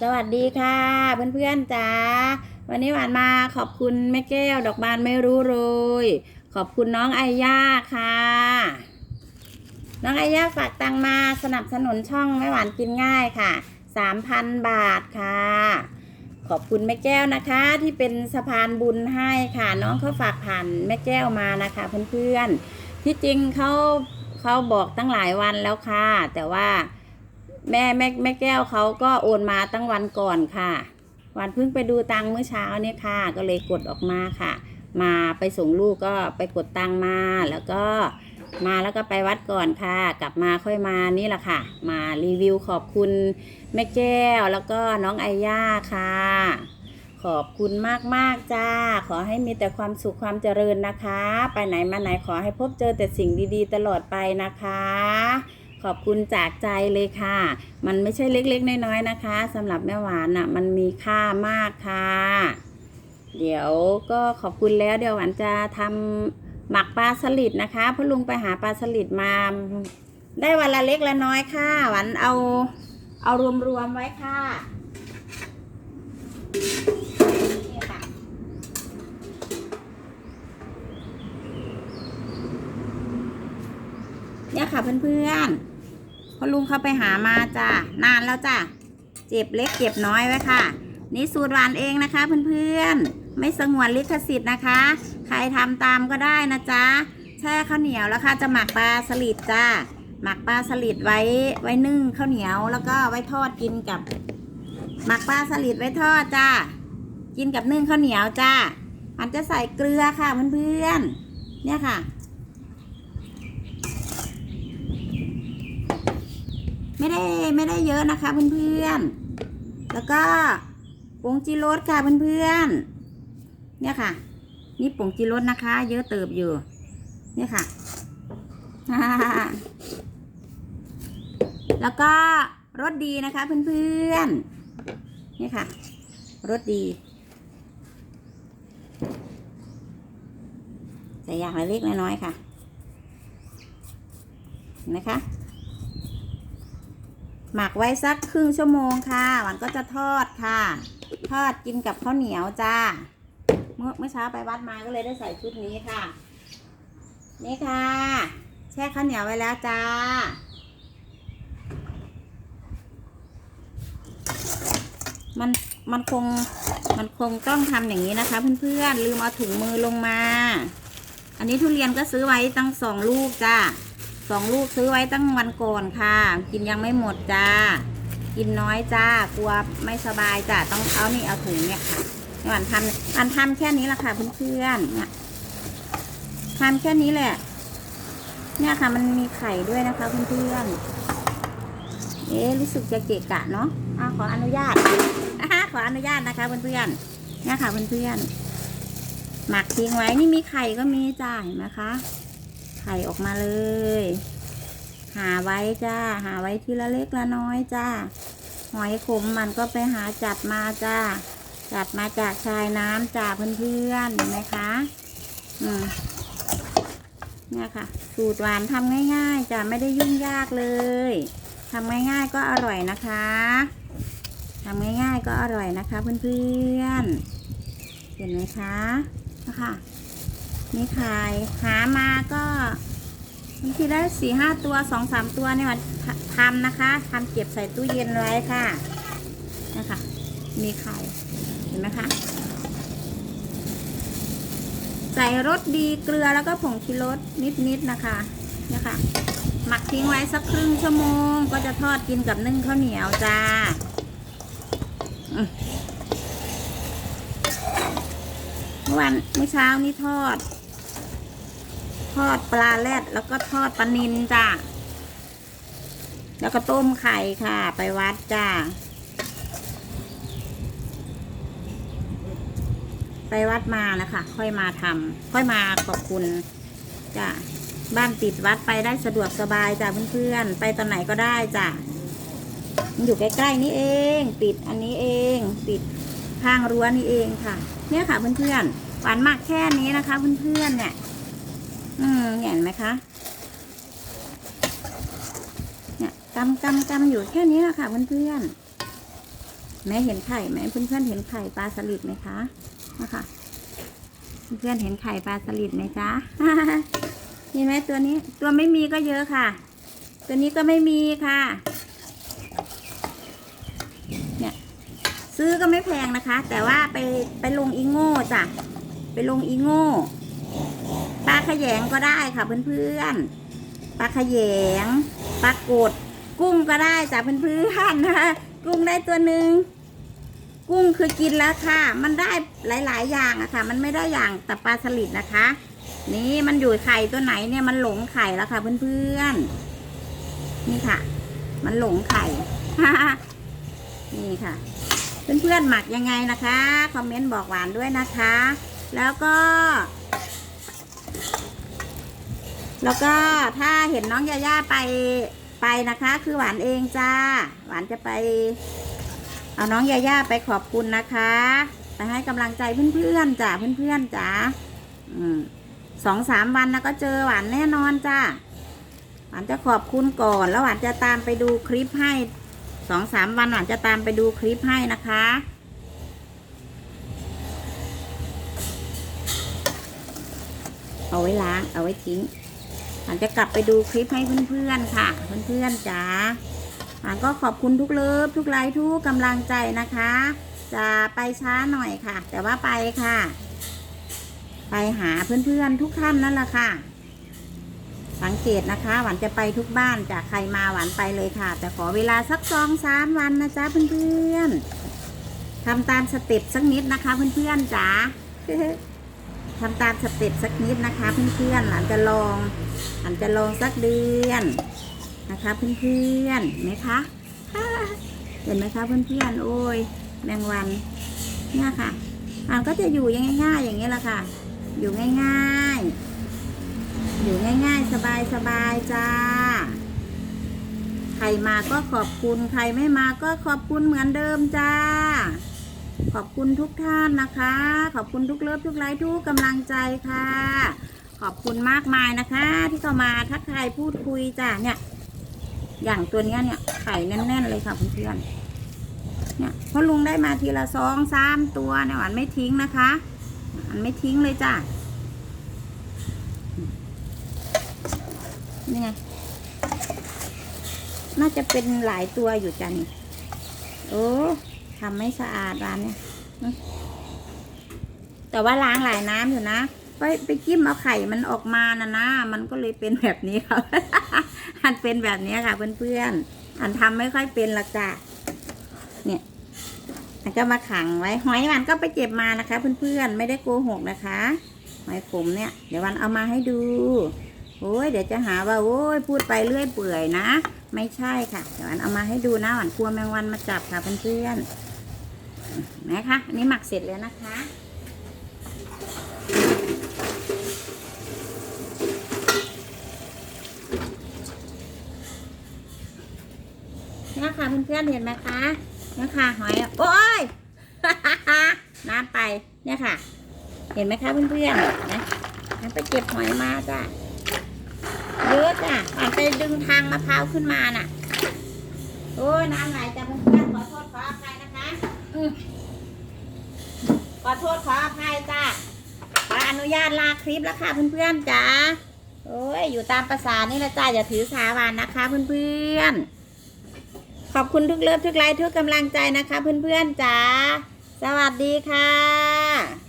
สวัสดีค่ะ เพื่อนๆจ๋าวันนี้หวานมาขอบคุณแม่แก้วดอกบานไม่รู้โรยขอบคุณน้องไอย่าค่ะ น้องไอย่าฝากตังมาสนับสนุนช่องแม่หวานกินง่ายค่ะสามพันบาทค่ะ ขอบคุณแม่แก้วนะคะที่เป็นสะพานบุญให้ค่ะ น้องเขาฝากผ่านแม่แก้วมานะคะเพื่อนๆที่จริงเขาเขาบอกตั้งหลายวันแล้วค่ะ แต่ว่า แม่แม่แม่แก้วเขาก็โอนมาตั้งวันก่อนค่ะ วันเพิ่งไปดูตังเมื่อเช้าเนี่ยค่ะ ก็เลยกดออกมาค่ะ มาไปส่งลูกก็ไปกดตังมาแล้วก็มาแล้วก็ไปวัดก่อนค่ะ กลับมาค่อยมานี่แหละค่ะ มารีวิวขอบคุณแม่แก้วแล้วก็น้องไอย่าค่ะ ขอบคุณมากมากจ้า ขอให้มีแต่ความสุขความเจริญนะคะ ไปไหนมาไหนขอให้พบเจอแต่สิ่งดีๆ ตลอดไปนะคะ ขอบคุณจากใจเลยค่ะ มันไม่ใช่เล็กๆ น้อยๆนะคะสำหรับแม่หวานอะ มันมีค่ามากค่ะ เดี๋ยวก็ขอบคุณแล้วเดี๋ยวหวานจะทำหมักปลาสลิดนะคะเพ่อลุงไปหาปลาสลิดมา ได้วันละเล็กละน้อยค่ะ หวานเอาเอารวมๆไว้ค่ะเนี่ยค่ะเพื่อนๆ พอลุงเขาไปหามาจ้ะนานแล้วจ้ะเจ็บเล็กเจ็บน้อยไว้ค่ะ นี่สูตรหวานเองนะคะเพื่อนๆ ไม่สงวนลิขสิทธิ์นะคะ ใครทำตามก็ได้นะจ๊ะแช่ข้าวเหนียวแล้วค่ะจะหมักปลาสลิดจ้าหมักปลาสลิดไว้ไว้นึ่งข้าวเหนียวแล้วก็ไว้ทอดกินกับ หมักปลาสลิดไว้ทอดจ้ากินกับนึ่งข้าวเหนียวจ้ามันจะใส่เกลือค่ะเพื่อนๆเนี่ยค่ะ ไม่ได้ไม่ได้เยอะนะคะเพื่อนๆ แล้วก็ผงจิโรสค่ะเพื่อนๆ เนี่ยค่ะ นี่ผงจิโรสนะคะ เยอะเติบอยู่ เนี่ยค่ะ แล้วก็รสดีนะคะเพื่อนๆ เนี่ยค่ะรสดีใส่อย่างละเล็กน้อยค่ะนไหมคะ หมักไว้สักครึ่งชั่วโมงค่ะหวานก็จะทอดค่ะ ทอดกินกับข้าวเหนียวจ้า เมื่อเมื่อเช้าไปวัดมาก็เลยได้ใส่ชุดนี้ค่ะ นี่ค่ะ แช่ข้าวเหนียวไว้แล้วจ้ามันมันคงมันคงต้องทำอย่างนี้นะคะ เพื่อนๆลืมเอาถุงมือลงมา อันนี้ทุเรียนก็ซื้อไว้ตั้งสองลูกจ้า สองลูกซื้อไว้ตั้งวันก่อนค่ะ กินยังไม่หมดจ้า กินน้อยจ้ากลัวไม่สบายจ้าต้องเอานี่เอาถุงเนี่ยค่ะหวานทำหวานทำแค่นี้แหละค่ะเพื่อนๆเนี่ยทำแค่นี้แหละ เนี่ยค่ะมันมีไข่ด้วยนะคะเพื่อนๆเอ๊รู้สึกจะเกะกะเนาะอะขออนุญาตอะขออนุญาตนะคะเพื่อนๆเนี่ยค่ะเพื่อนๆหมักทิ้งไว้นี่มีไข่ก็มีจ้าเห็นไหมคะ ไข่ออกมาเลย หาไว้จ้า หาไว้ทีละเล็กละน้อยจ้า หอยขมมันก็ไปหาจับมาจ้า จับมาจากชายน้ำจ้าเพื่อนๆเห็นไหมคะ อืมเนี่ยค่ะ สูตรหวานทำง่ายๆจ้ะไม่ได้ยุ่งยากเลยทำง่ายๆก็อร่อยนะคะทำง่ายๆก็อร่อยนะคะเพื่อนๆ เห็นไหมคะนะคะ นี่ขายหามาก็บางทีได้สี่ห้าตัวสองสามตัวเนี่ยมาทำนะคะทำเก็บใส่ตู้เย็นไว้ค่ะนะคะมีไข่เห็นไหมคะใส่รสดีเกลือแล้วก็ผงชูรสนิดๆนะคะนี่ค่ะหมักทิ้งไว้สักครึ่งชั่วโมง ก็จะทอดกินกับนึ่งข้าวเหนียวจ้าเมื่อวันเมื่อเช้านี้ทอด ทอดปลาแรดแล้วก็ทอดปลานินจ้าแล้วก็ต้มไข่ค่ะ ไปวัดจ้าไปวัดมานะคะ ค่อยมาทำค่อยมาขอบคุณจ้าบ้านติดวัดไปได้สะดวกสบายจ้าเพื่อนๆ ไปตอนไหนก็ได้จ้ามันอยู่ใกล้ๆนี่เอง ติดอันนี้เอง ติดข้างรั้วนี่เองค่ะ เนี่ยค่ะเพื่อนๆ หวานมากแค่นี้นะคะเพื่อนๆเนี่ย อืมเห็นไหมคะ เนี่ยกำกำกำอยู่แค่นี้แหละค่ะเพื่อนๆแม่เห็นไข่ไหมเพื่อนๆเห็นไข่ปลาสลิดไหมคะนะคะเพื่อนๆเห็นไข่ปลาสลิดไหมจ๊ะมีไหมตัวนี้ ตัวไม่มีก็เยอะค่ะ ตัวนี้ก็ไม่มีค่ะ เนี่ย ซื้อก็ไม่แพงนะคะ แต่ว่าไปไปลงอีโง่จ้ะ ไปลงอีโง่ ปลาขยงก็ได้ค่ะเพื่อนๆปลาขยงปลากดกุ้งก็ได้จ้ะเพื่อนๆนะคะกุ้งได้ตัวหนึ่งกุ้งคือกินแล้วค่ะ มันได้หลาย ๆ อย่างอะค่ะ มันไม่ได้อย่างแต่ปลาสลิดนะคะ นี่มันอยู่ไข่ตัวไหนเนี่ยมันหลงไข่แล้วค่ะเพื่อนๆนี่ค่ะ มันหลงไข่นี่ค่ะ เพื่อนๆหมักยังไงนะคะคอมเมนต์บอกหวานด้วยนะคะ แล้วก็ แล้วก็ถ้าเห็นน้องยาย่าไปไปนะคะ คือหวานเองจ้า หวานจะไป เอาน้องยาย่าไปขอบคุณนะคะไปให้กำลังใจเพื่อนๆจ้าเพื่อนๆจ้าสองสามวันนะก็เจอหวานแน่นอนจ้าหวานจะขอบคุณก่อนแล้วหวานจะตามไปดูคลิปให้สองสามวันหวานจะตามไปดูคลิปให้นะคะเอาไว้ล้าง เอาไว้ทิ้ง อันจะกลับไปดูคลิปให้เพื่อนๆค่ะ เพื่อนๆจ๋าอันก็ขอบคุณทุกเลิฟทุกไลค์ทุกกำลังใจนะคะ จะไปช้าหน่อยค่ะ แต่ว่าไปค่ะ ไปหาเพื่อนๆทุกท่านนั่นแหละค่ะ สังเกตนะคะ หวานจะไปทุกบ้านจากใครมาหวานไปเลยค่ะ แต่ขอเวลาสักสองสามวันนะจ๊ะเพื่อนๆทำตามสเต็ปสักนิดนะคะเพื่อนๆจ๋า ทำตามสเต็ปสักนิดนะคะเพื่อนๆหลานจะลองหลานจะลองสักเดือนนะคะเพื่อนๆเห็นไหมคะเห็นไหมคะเพื่อนๆโอ้ยแมงวันเนี่ยค่ะหลานก็จะอยู่ยังง่ายๆอย่างนี้แหละค่ะ อยู่ง่ายๆ อยู่ง่ายๆ สบายๆจ้า ใครมาก็ขอบคุณ ใครไม่มาก็ขอบคุณเหมือนเดิมจ้า ขอบคุณทุกท่านนะคะ ขอบคุณทุกเลิฟทุกไลค์ทุกกำลังใจค่ะ ขอบคุณมากมายนะคะ ที่เข้ามาทักทายพูดคุยจ้ะเนี่ย อย่างตัวเนี้ยเนี่ยไข่แน่น ๆ เลยค่ะเพื่อนๆเนี่ยพราะลุงได้มาทีละสองสามตัวเนี่ยหวานไม่ทิ้งนะคะหวานไม่ทิ้งเลยจ้ะนี่ไงน่าจะเป็นหลายตัวอยู่จ้ะนี่โอ้ ทำไม่สะอาดร้านเนี่ยแต่ว่าล้างหลายน้ำอยู่นะไปไปจิ้มเอาไข่มันออกมานะนะมันก็เลยเป็นแบบนี้ครับอันเป็นแบบนี้ค่ะเพื่อนๆอันทำไม่ค่อยเป็นละจ้ะเนี่ยอันก็มาขังไว้หอยมันก็ไปเก็บมานะคะ เพื่อนๆไม่ได้โกหกนะคะหอยขมเนี่ย เดี๋ยววันเอามาให้ดูโอ้ยเดี๋ยวจะหาว่าโอ้ยพูดไปเรื่อยเปื่อยนะ ไม่ใช่ค่ะ เดี๋ยววันเอามาให้ดูนะหวานกลัวแมงวันมาจับค่ะเพื่อนๆ นะคะอันนี้หมักเสร็จแล้วนะคะเนี่ยค่ะเพื่อนๆเห็นไหมคะเนี่ยค่ะหอยโอ้ยน้ำไปเนี่ยค่ะ เห็นไหมคะเพื่อนๆนะไปเก็บหอยมาจ้ะเยอะจ้ะอ่านไปดึงทางมะพร้าวขึ้นมาน่ะ โอ้ยน้ำไหลจ้ะเพื่อนๆขอโทษขออภัยนะ ขอโทษขออภัยจ้าขออนุญาตลาคลิปแล้วค่ะเพื่อนๆจ้าโอ้ยอยู่ตามภาษานี่แหละจ้าอย่าถือสาวานนะคะเพื่อนๆ ขอบคุณทุกเลิฟทุกไลค์ทุกกำลังใจนะคะเพื่อนๆจ้าสวัสดีค่ะ